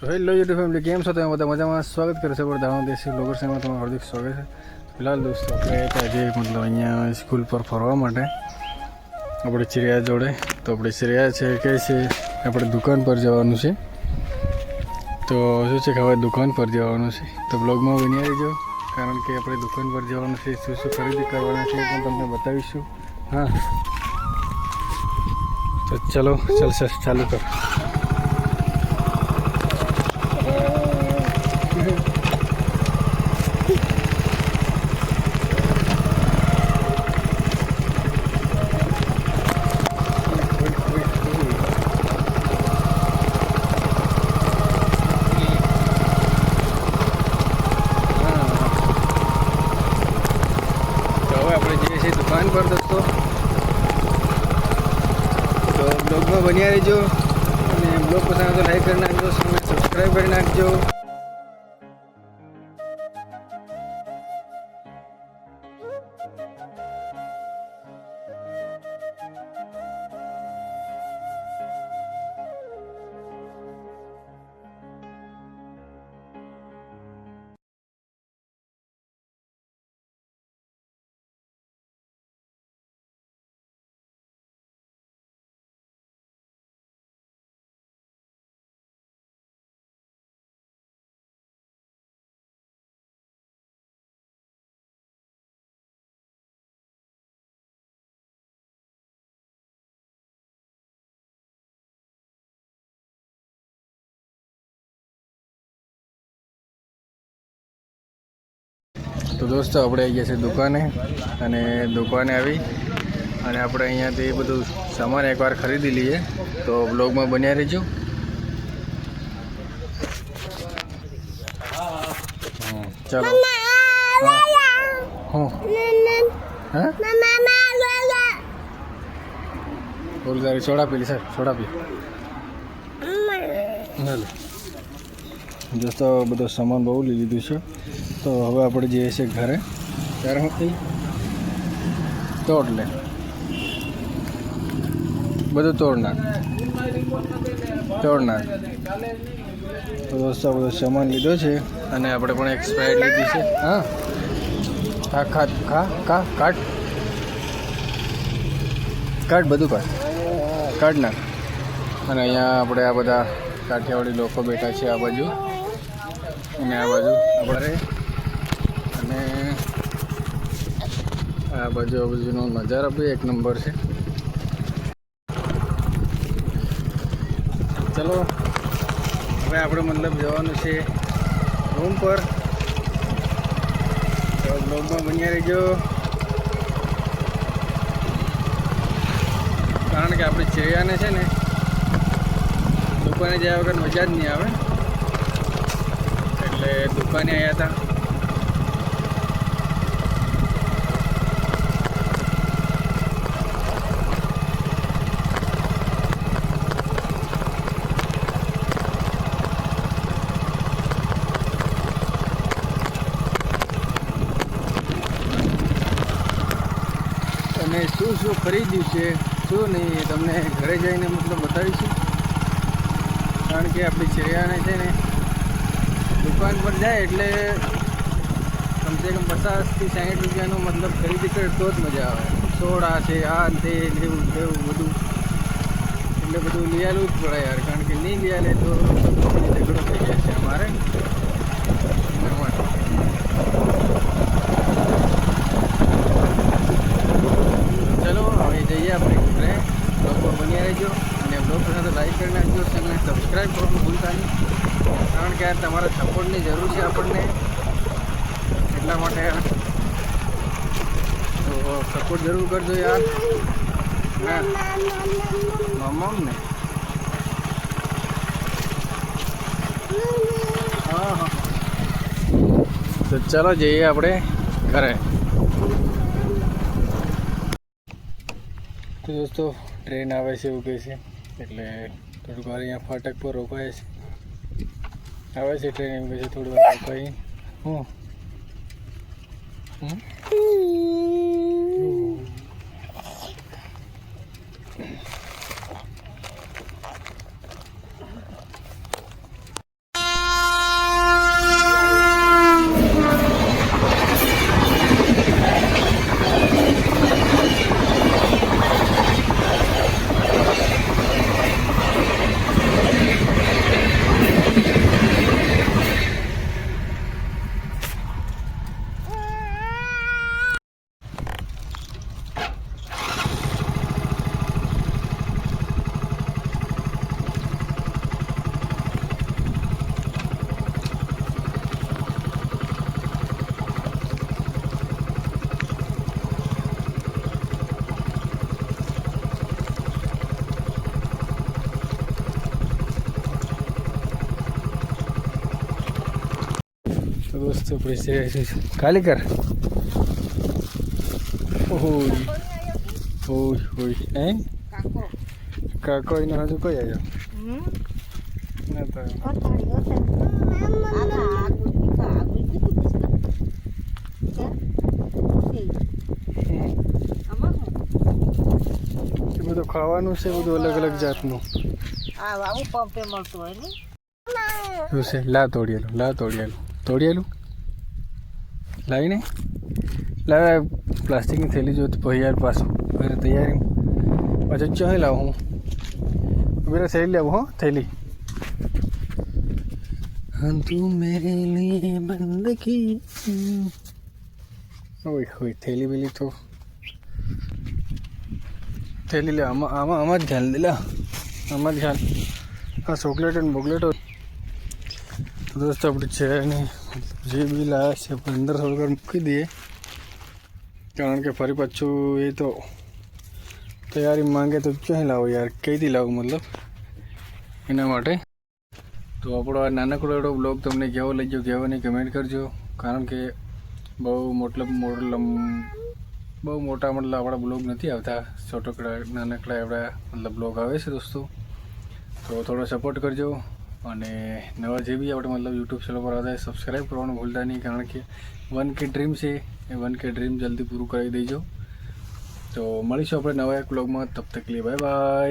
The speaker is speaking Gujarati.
સો હેલો યુટ્યુબ ફેમિલી કેમ છો? તમે બધા મજામાં. સ્વાગત કરે છે બધા દાણો દેશી બ્લોગર સેમાં તમારું હાર્દિક સ્વાગત છે. ફિલહાલ દોસ્તો, આપણે આજે મતલબ અહીંયા સ્કૂલ પર ફરવા માટે આપણે ચિરિયા જોડે, તો આપણે ચિરિયા છે કે છે, આપણે દુકાન પર જવાનું છે. તો શું છે કે હવે દુકાન પર જવાનું છે. તો બ્લોગમાં બની રહેજો, કારણ કે આપણે દુકાન પર જવાનું છે, શું શું ખરીદી કરવાના છે પણ તમને બતાવીશું. હા. તો ચલો ચાલશે ચાલુ કર તો હવે આપણે જઈએ છીએ દુકાન પર દોસ્તો તો બ્લોગમાં બન્યા રહેજો અને બ્લોગ પસંદ તો લાઈક કરી નાખજો સબસ્ક્રાઈબ કરી નાખજો. તો દોસ્તો આપણે આવી ગયા છે દુકાને અને દુકાને આવી અને આપણે અહીંયાથી બધું સામાન એકવાર ખરીદી લઈએ. તો બ્લોગમાં બન્યા રહેજો. ચાલો. હું. હા? બોલ સોડા પીલી સર સોડા પી. ચાલો દોસ્તો બધો સામાન બહુ લઈ લીધું છે. તો હવે આપણે જઈએ છીએ ઘરે. ત્યારે હું તોડ લે બધું તોડ નાખ. તોડ નાખ. તો દોસ્તો બધો સામાન લીધો છે. અને આપણે પણ એક સ્પ્રાઇટ લીધી છે. હા. ખા ખા ખા ખા કાટ કાટ બધું કાટ કાઢ નાખ. અને અહીંયા આપણે આ બધા કાઠિયાવાડી લોકો બેઠા છે આ બાજુ. અને આ બાજુ આપણે અને આ બાજુ આ બાજુનો નજારો બી એક નંબર છે. ચલો, હવે આપણે મતલબ જવાનું છે રૂમ પર. બ્લોગમાં બન્યા રહેજો. કારણ કે આપણે ચિડિયાને છે ને લોકોને જ્યાં વગર મજા જ નહીં આવે. એટલે દુકાને આવ્યા હતા. અને શું શું ખરીદ્યું છે, શું નહીં, એ તમને ઘરે જઈને મતલબ બતાવીશું. કારણ કે આપણી ચિડિયાને છે ને દુકાન પર જાય એટલે કમસે કમ પચાસથી સાઠ રૂપિયાનો મતલબ ખરીદી કરે તો જ મજા આવે. સોડા છે આ તે એવું તેવું બધું. એટલે બધું લિયાલું જ પડે યાર, કારણ કે નહીં લઈ આલે તો ઝઘડો થઈ જાય છે અમારે. એના માટે ચલો હવે જઈએ આપણે ઘરે બ્લોગમાં બન્યા રહેજો અને બ્લોગ સાથે લાઈક કરી નાખજો અને સબસ્ક્રાઈબ કરવાનું ભૂલતા નહીં કારણ કે તમારા સપોર્ટની જરૂર છે આપણને. એટલા માટે તો સપોર્ટ જરૂર કરજો યાર. મમ્મ ને. હા હા. તો ચાલો જઈએ આપણે ઘરે. તો દોસ્તો, ટ્રેન આવે છે એવું કહે છે. એટલે થોડુંક વાર અહીંયા ફાટક પર રોકાય છે. આવે છે ટ્રેનિંગ પછી થોડું રોકાઈ હું હમ? દોસ્તો છે ખાલી કર ઓય ઓય ઓય હે કાકો એનો હજુ કોઈ આવ્યો ના તો બધું ખાવાનું છે બધું અલગ અલગ જાતનું પંપે મળતું હોય ને લા તોડિયેલું લા તોડિયેલું તોડિયેલું લાવીને? લાવે પ્લાસ્ટિકની થેલી જોતી ભૈયાર યાર પાછું. ઘરે તૈયારી પછી ચાહી લાવું હું. મેરે થેલી લાવું હો થેલી. તું મેરે લીએ બંદગી ઓય હોય થેલી બેલી તો થેલી લે આમાં આમાં આમાં જ ધ્યાન દે લા. આમાં જ ધ્યાન. આ ચોકલેટ અને બોકલેટો દોસ્તો, આપણે છે ને જે બી લાવ્યા છે, આપણે અંદર થોડીક મૂકી દઈએ. કારણ કે ફરી પાછું એ તો તૈયારી માંગે તો ક્યાંય લાવો યાર? કઈથી લાવું મતલબ? એના માટે. તો આપણો આ નાનકડો એવો બ્લોગ તમને કેવો લઈ ગયો કેવો નહીં કમેન્ટ કરજો. કારણ કે બહુ મતલબ મોટલ, બહુ મોટા મતલબ આપણા બ્લોગ નથી આવતા. છોટકડા, નાનકડા એવડા મતલબ બ્લોગ આવે છે દોસ્તો. તો થોડો સપોર્ટ કરજો. અને નવા જે બી આપણે મતલબ યુટ્યુબ ચેનલ પર આવતા સબસ્ક્રાઈબ કરવાનું ભૂલતા નહીં, કારણ કે વન કે ડ્રીમ છે, એ વન કે ડ્રીમ જલ્દી પૂરું કરી દેજો. તો મળીશું આપણે નવા એક બ્લોગમાં તબ તક લે બાય બાય